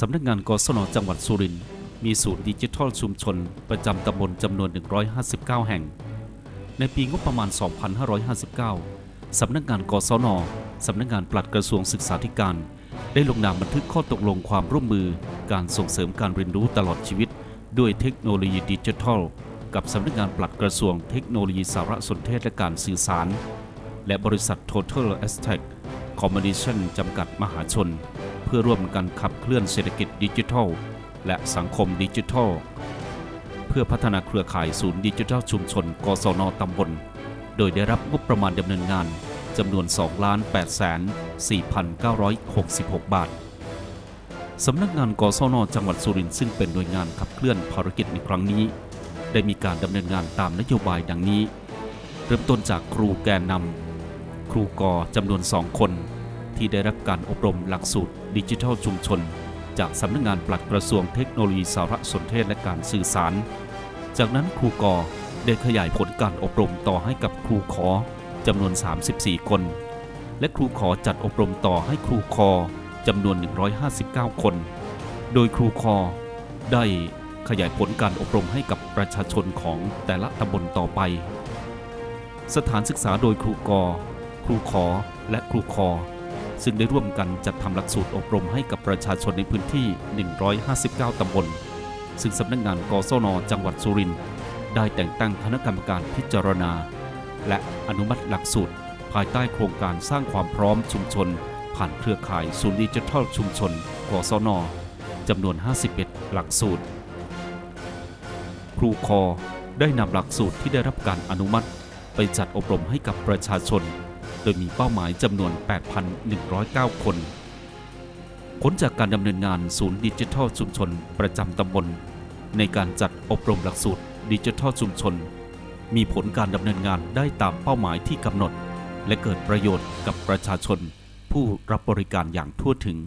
สำนักงานกศนจังหวัดสุรินทร์มีศูนย์ดิจิทัลชุมชน ประจำตำบลจำนวน 159 แห่ง ในปีงบประมาณ 2559 สำนักงานกศนสำนักงานปลัดกระทรวงศึกษาธิการ ได้ลงนามบันทึกข้อตกลงความร่วมมือ การส่งเสริมการเรียนรู้ตลอดชีวิต ด้วยเทคโนโลยีดิจิทัล กับสำนักงานปลัดกระทรวงเทคโนโลยีสารสนเทศและการสื่อสาร และบริษัท Total a s t e c Combination จำกัดมหาชน พื่อร่วมกันขับเคลื่อนเศรษฐกิจดิจิทัล และสังคมดิจิทัล เพื่อพัฒนาเครือข่ายศูนย์ดิจิทัลชุมชน กศนตำบล โดยได้รับงบประมาณดำเนินงานจำนวน 2 8 4 9 6 6 บาท สำนักงานกศนจังหวัดสุรินทร์ซึ่งเป็นหน่วยงานขับเคลื่อนภารกิจในครั้งนี้ ได้มีการดำเนินงานตามนโยบายดังนี้ เริ่มต้นจากครูแกนนำครูกอจำนวนสองคน ที่ได้รับการอบรมหลักสูตรดิจิทัลชุมชน จากสำนักงานปลัดกระทรวงเทคโนโลยีสารสนเทศและการสื่อสาร จากนั้นครูกอได้ขยายผลการอบรมต่อให้กับครูขอจำนวน 34 คน และครูขอจัดอบรมต่อให้ครูคอจำนวน 159 คน โดยครูคอได้ขยายผลการอบรมให้กับประชาชนของแต่ละตำบลต่อไป สถานศึกษาโดยครูกอ ครูขอ และครูคอ ซึ่งได้ร่วมกันจัดทำหลักสูตรอบรมให้กับประชาชนในพื้นที่ 159 ตำบล ซึ่งสำนักงานกศนจังหวัดสุรินทร์ได้แต่งตั้งคณะกรรมการพิจารณา และอนุมัติหลักสูตร ภายใต้โครงการสร้างความพร้อมชุมชน ผ่านเครือข่ายศูนย์ดิจิทัลชุมชนกศนจำนวน 51 หลักสูตร ครูคอได้นำหลักสูตรที่ได้รับการอนุมัติ ไปจัดอบรมให้กับประชาชน โดยมีเป้าหมายจำนวน 8,109 คน ผลจากการดำเนินงานศูนย์ดิจิทัลชุมชนประจำตำบล ในการจัดอบรมหลักสูตรดิจิทัลชุมชน มีผลการดำเนินงานได้ตามเป้าหมายที่กำหนด และเกิดประโยชน์กับประชาชน ผู้รับบริการอย่างทั่วถึง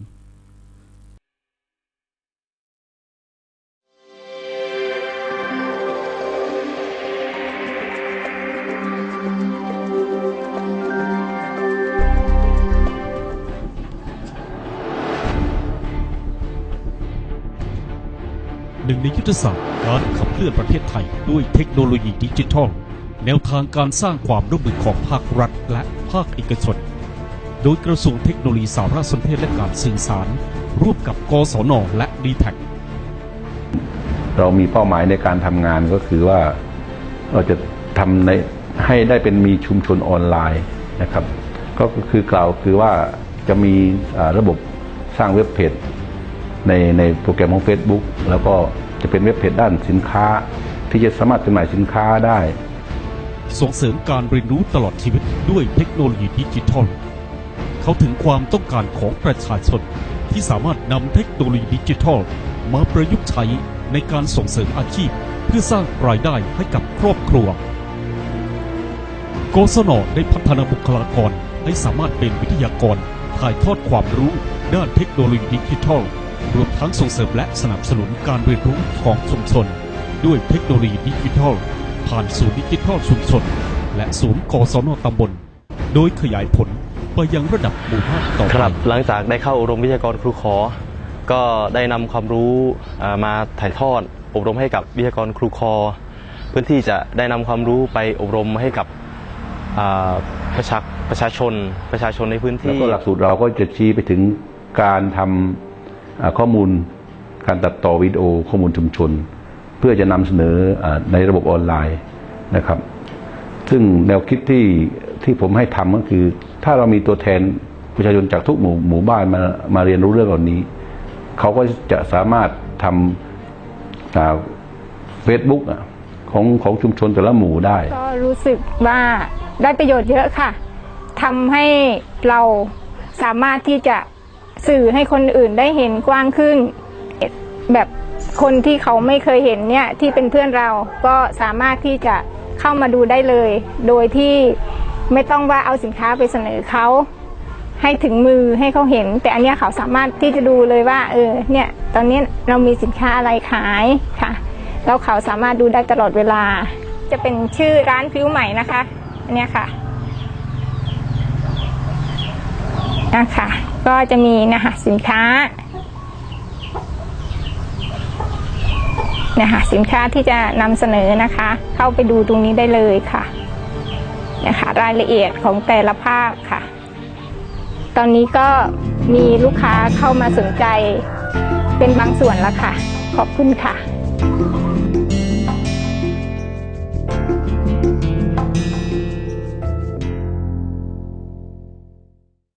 หนึ่งในยุทธศาสตร์การขับเคลื่อนประเทศไทยด้วยเทคโนโลยีดิจิทัล แนวทางการสร้างความร่วมมือของภาครัฐและภาคเอกชน โดยกระทรวงเทคโนโลยีสารสนเทศและการสื่อสาร ร่วมกับกศนและดีแท็เรามีเป้าหมายในการทำงานก็คือว่าเราจะทำในให้ได้เป็นมีชุมชนออนไลน์นะครับ ก็คือกล่าวคือว่าจะมีอ่าระบบสร้างเว็บเพจ ในในโปรแกรมของ Facebook แล้วก็จะเป็นเว็บเพจด้านสินค้า ที่จะสามารถจำหน่ายสินค้าได้ ส่งเสริมการเรียนรู้ตลอดชีวิตด้วยเทคโนโลยีดิจิทัล เขาถึงความต้องการของประชาชน ที่สามารถนำเทคโนโลยีดิจิทัล มาประยุกต์ใช้ในการส่งเสริมอาชีพ เพื่อสร้างรายได้ให้กับครอบครัวกศนได้พัฒนาบุคลากรให้สามารถเป็นวิทยากรถ่ายทอดความรู้ด้านเทคโนโลยีดิจิทัล รวมทั้งส่งเสริมและสนับสนุนการเรียนรู้ของชุมชน ด้วยเทคโนโลยีดิจิทัล ผ่านศูนย์ดิจิทัลชุมชน และศูนย์กศนตำบล โดยขยายผลไปยังระดับหมู่บ้านต่อคไปรับหลังจากได้เข้าอบรมวิทยากรครูขอ ก็ได้นำความรู้เอ่อมาถ่ายทอด อบรมให้กับวิทยากรครูคอ เพื่อที่จะได้นำความรู้ไปอบรมให้กับอ่าประชาประชาชนประชาชนในพื้นแล้วที่ก็หลักสูตรเราก็จะชี้ไปถึงการทำอ่า ข้อมูลการตัดต่อวิดีโอข้อมูลชุมชน เพื่อจะนำเสนอในระบบออนไลน์นะครับ ซึ่งแนวคิดที่ที่ผมให้ทำก็คือ ถ้าเรามีตัวแทนประชาชนจากทุกหมู่หมู่บ้านมามาเรียนรู้เรื่องเหล่านี้ เขาก็จะสามารถทำเฟซบุ๊กของของชุมชนแต่ละหมู่ได้ ก็รู้สึกว่าได้ประโยชน์เยอะค่ะทำให้เราสามารถที่จะ สื่อให้คนอื่นได้เห็นกว้างขึ้น แบบคนที่เขาไม่เคยเห็นเนี่ยที่เป็นเพื่อนเราก็สามารถที่จะเข้ามาดูได้เลย โดยที่ไม่ต้องว่าเอาสินค้าไปเสนอเขาให้ถึงมือให้เขาเห็น แต่อันนี้เขาสามารถที่จะดูเลยว่า เออเนี่ยตอนนี้เรามีสินค้าอะไรขายค่ะแล้วเขาสามารถดูได้ตลอดเวลา จะเป็นชื่อร้านผิวใหม่นะคะอันนี้ค่ะนะคะ ก็จะมีนะคะสินค้านะคะสินค้าที่จะนำเสนอนะคะ เข้าไปดูตรงนี้ได้เลยค่ะนะคะรายละเอียดของแต่ละภาคค่ะ ตอนนี้ก็มีลูกค้าเข้ามาสนใจเป็นบางส่วนแล้วค่ะ ขอบคุณค่ะ